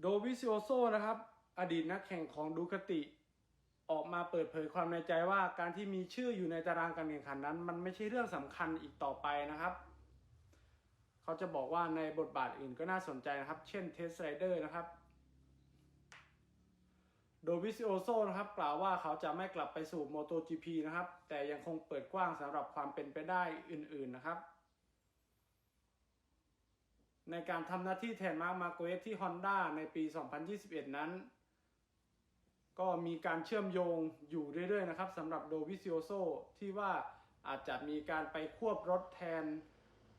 โดวิซิโอโซนะครับ อดีตนักแข่งของดูคติ ออกมาเปิดเผยความในใจว่าการที่มีชื่ออยู่ในตารางการแข่งขันนั้น มันไม่ใช่เรื่องสำคัญอีกต่อไปนะครับ เขาจะบอกว่าในบทบาทอื่นก็น่าสนใจนะครับ เช่นเทสไรเดอร์นะครับโดวิซิโอโซนะครับกล่าวว่าเขาจะไม่กลับไปสู่ MotoGP นะครับ แต่ยังคงเปิดกว้างสำหรับความเป็นไปได้อื่นๆนะครับ ในการทำหน้าที่แทนมาร์คมาโกเอสที่ Honda ในปี 2021 นั้น ก็มีการเชื่อมโยงอยู่เรื่อยๆนะครับสำหรับโดวิซิโอโซที่ว่าอาจจะมีการไปควบรถแทน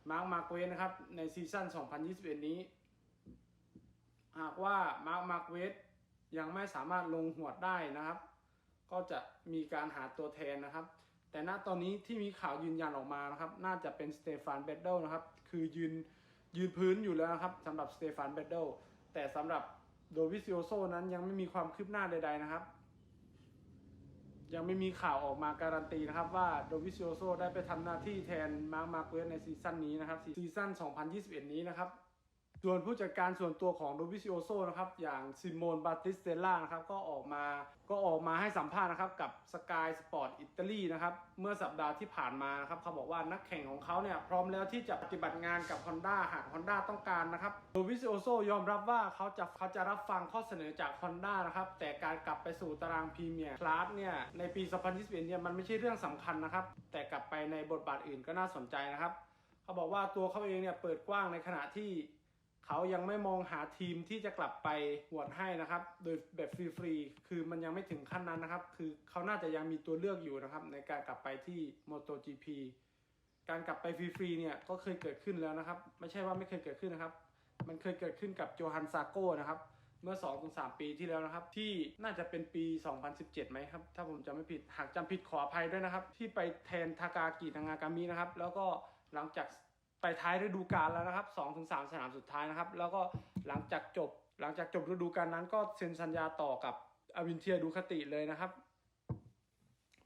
มาร์คมาโกเอสนะครับในซีซั่น 2021 นี้ หากว่ามาร์คมาโกเอสยังไม่สามารถลงหัวดได้นะครับ ก็จะมีการหาตัวแทนนะครับ แต่ณตอนนี้ที่มีข่าวยืนยันออกมานะครับ น่าจะเป็นสเตฟานเบดเดลนะครับ คือยืน ยืนพื้นอยู่แล้วครับสำหรับสเตฟานเบดเดลแต่สำหรับโดวิซิโอโซนั้นยังไม่มีความคืบหน้าใด ๆนะครับ ยังไม่มีข่าวออกมาการันตีนะครับว่าโดวิซิโอโซได้ไปทำหน้าที่แทนมาร์คมาร์เกสในซีซั่นนี้นะครับซีซั่น 2021 นี้นะครับ ส่วนผู้จัดการส่วนตัวของโดวิซิโอโซนะครับ อย่างซิโมนบาติสเตล่านะครับก็ออกมาก็ออกมาให้สัมภาษณ์นะครับ กับสกายสปอร์ตอิตาลีนะครับ เมื่อสัปดาห์ที่ผ่านมานะครับ เขาบอกว่านักแข่งของเขาเนี่ย พร้อมแล้วที่จะปฏิบัติงานกับ Honda หาก Honda ต้องการนะครับโดวิซิโอโซยอมรับว่าเขาจะเขาจะรับฟังข้อเสนอจาก Honda นะครับ แต่การกลับไปสู่ตารางพรีเมียร์คลาสเนี่ยในปี 2021 เนี่ยมันไม่ใช่เรื่องสำคัญนะครับ แต่กลับไปในบทบาทอื่นก็น่าสนใจนะครับ เขาบอกว่าตัวเขาเองเนี่ยเปิดกว้างในขณะที่ เขายังไม่มองหาทีมที่จะกลับไปหวดให้นะครับ โดยแบบฟรีๆ คือมันยังไม่ถึงขั้นนั้นนะครับ คือเขาน่าจะยังมีตัวเลือกอยู่นะครับ ในการกลับไปที่ MotoGP การกลับไปฟรีๆ เนี่ยก็เคยเกิดขึ้นแล้วนะครับ ไม่ใช่ว่าไม่เคยเกิดขึ้นนะครับ มันเคยเกิดขึ้นกับโจฮันซาโก้นะครับ เมื่อ2-3 ปีที่แล้วนะครับ ที่น่าจะเป็นปี 2017ไหมครับ ถ้าผมจำไม่ผิด หากจำผิดขออภัยด้วยนะครับ ที่ไปแทนทากากินางากามินะครับ แล้วก็หลังจาก ไปท้ายฤดูกาลแล้วนะครับ2-3ถึงสนามสุดท้ายนะครับ แล้วก็หลังจากจบหลังจากจบฤดูกาลนั้นก็เซ็นสัญญาต่อกับอวินเทียดูคติเลยนะครับ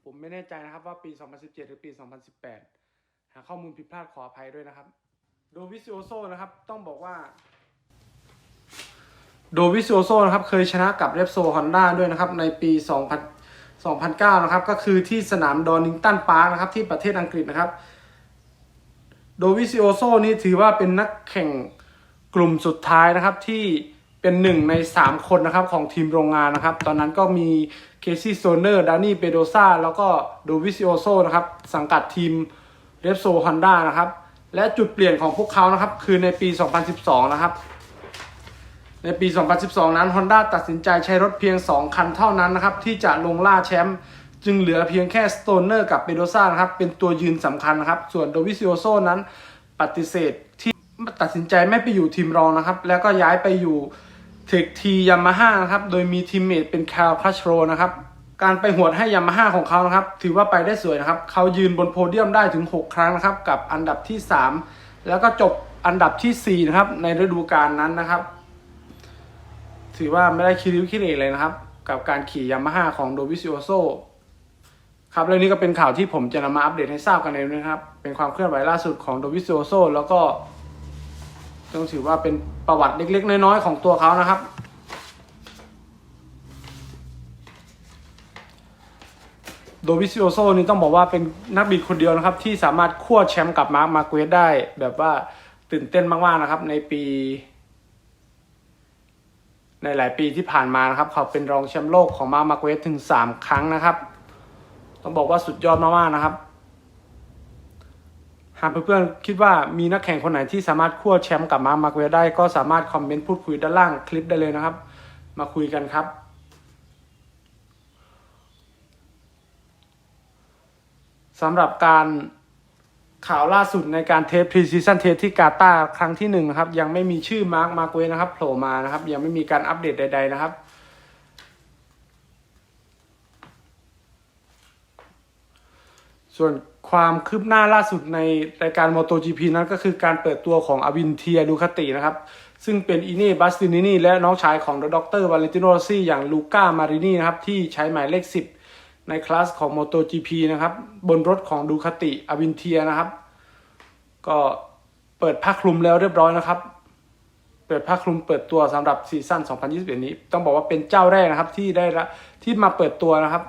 ผมไม่แน่ใจนะครับว่าปี 2017 หรือปี 2018 หาข้อมูลผิดพลาดขออภัยด้วยนะครับ โดวิซิโอโซนะครับต้องบอกว่า โดวิซิโอโซนะครับเคยชนะกับเรปโซฮอนด้าด้วยนะครับในปี 2000 2009 นะครับก็คือที่สนามดอนิงตันพาร์คนะครับที่ประเทศอังกฤษนะครับ โดวิซิโอโซนี่ถือว่าเป็นนักแข่งกลุ่มสุดท้ายนะครับที่เป็นหนึ่งใน 3 คนนะครับของทีมโรงงานนะครับ ตอนนั้นก็มีเคซี่โซเนอร์ดานี่เปโดซาแล้วก็โดวิซิโอโซนะครับ สังกัดทีมเรปโซฮอนด้านะครับ และจุดเปลี่ยนของพวกเขานะครับ คือในปี 2012 นะครับ ในปี 2012 นั้น Honda ตัดสินใจใช้รถเพียง 2 คันเท่านั้นนะครับ ที่จะลงล่าแชมป์ จึงเหลือเพียงแค่สโตนเนอร์กับเบโดซ่านะครับ เป็นตัวยืนสำคัญนะครับ ส่วนโดวิซิโอโซนั้นปฏิเสธที่ตัดสินใจไม่ไปอยู่ทีมรองนะครับ แล้วก็ย้ายไปอยู่เทคทียามาฮ่านะครับ โดยมีทีมเมทเป็นคาร์พัชโรนะครับ การไปหวดให้ยามาฮ่าของเขานะครับ ถือว่าไปได้สวยนะครับ เขายืนบนโพเดียมได้ถึง 6 ครั้งนะครับ กับอันดับที่ 3 แล้วก็จบอันดับทีสี่4นะครับในฤดูกาลนั้นนะครับ ถือว่าไม่ได้คิริวคิเรเลยนะครับ กับการขี่ยามาฮ่าของโดวิซิโอโซ ครับเรื่องนี้ก็เป็นข่าวที่ผมจะนำมาอัปเดตให้ทราบกันในวันะครับ เป็นความเคลื่อนไหวล่าสุดของโดวิซิโอโซแล้วก็ต้องถือว่าเป็นประวัติเล็กๆ น้อยๆ ของตัวเขานะครับ โดวิซิโอโซนี่ต้องบอกว่าเป็นนักบิดคนเดียวนะครับ ที่สามารถควแชมป์กับมาร์คมาเกสได้แบบว่าตื่นเต้นมากๆนะครับ ในปี ในหลายปีที่ผ่านมานะครับ เขาเป็นรองแชมป์โลกของมาร์คมาเกสถึง 3 ครั้งนะครับ ต้องบอกว่าสุดยอดมากๆนะครับ หากเพื่อนๆคิดว่ามีนักแข่งคนไหนที่สามารถควแชมป์กับมาร์คมาร์เกสได้ก็สามารถคอมเมนต์พูดคุยด้านล่างคลิปได้เลยนะครับ มาคุยกันครับสำหรับการข่าวล่าสุดในการเทสพรีซีซันเทสที่กาตาร์ครั้งที่หนึ่งนะครับ ยังไม่มีชื่อมาร์คมาร์เกสนะครับโผล่มานะครับ ยังไม่มีการอัปเดตใด ๆ นะครับ ส่วนความคืบหน้าล่าสุดในรายการ MotoGP นั้นก็คือการเปิดตัวของอวินเทียดูคาตินะครับ ซึ่งเป็นอีเน่บัสตินินีและน้องชายของดรวาเลนติโนรซี่อย่างลูก้ามารินีนะครับ ที่ใช้หมายเลข 10 ในคลาสของ MotoGP นะครับ บนรถของดูคาติอวินเทียนะครับ ก็เปิดผ้าคลุมแล้วเรียบร้อยนะครับ เปิดผ้าคลุมเปิดตัวสำหรับซีซั่น 2021 นี้ ต้องบอกว่าเป็นเจ้าแรกนะครับที่ได้รับที่มาเปิดตัวนะครับ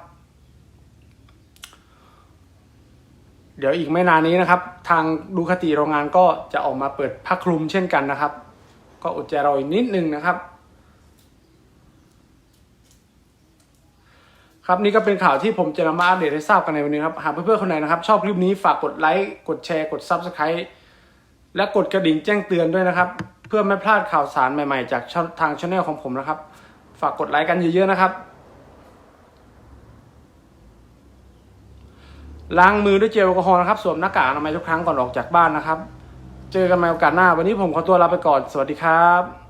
เดี๋ยวอีกไม่นานนี้นะครับ ทางดูคติโรงงานก็จะออกมาเปิดผ้าคลุมเช่นกันนะครับ ก็อดใจรออีกนิดนึงนะครับ ครับนี่ก็เป็นข่าวที่ผมจะนำมาอัปเดตให้ทราบกันในวันนี้ครับ หากเพื่อนๆคนไหนนะครับ ชอบคลิปนี้ฝากกดไลค์กดแชร์กด Subscribe และกดกระดิ่งแจ้งเตือนด้วยนะครับ เพื่อไม่พลาดข่าวสารใหม่ๆ จากทางช่องของผมนะครับ ฝากกดไลค์กันเยอะๆนะครับ ล้างมือด้วยเจลแอลกอฮอล์นะครับ สวมหน้ากากอนามัยทุกครั้งก่อนออกจากบ้านนะครับ เจอกันใหม่โอกาสหน้า วันนี้ผมขอตัวลาไปก่อน สวัสดีครับ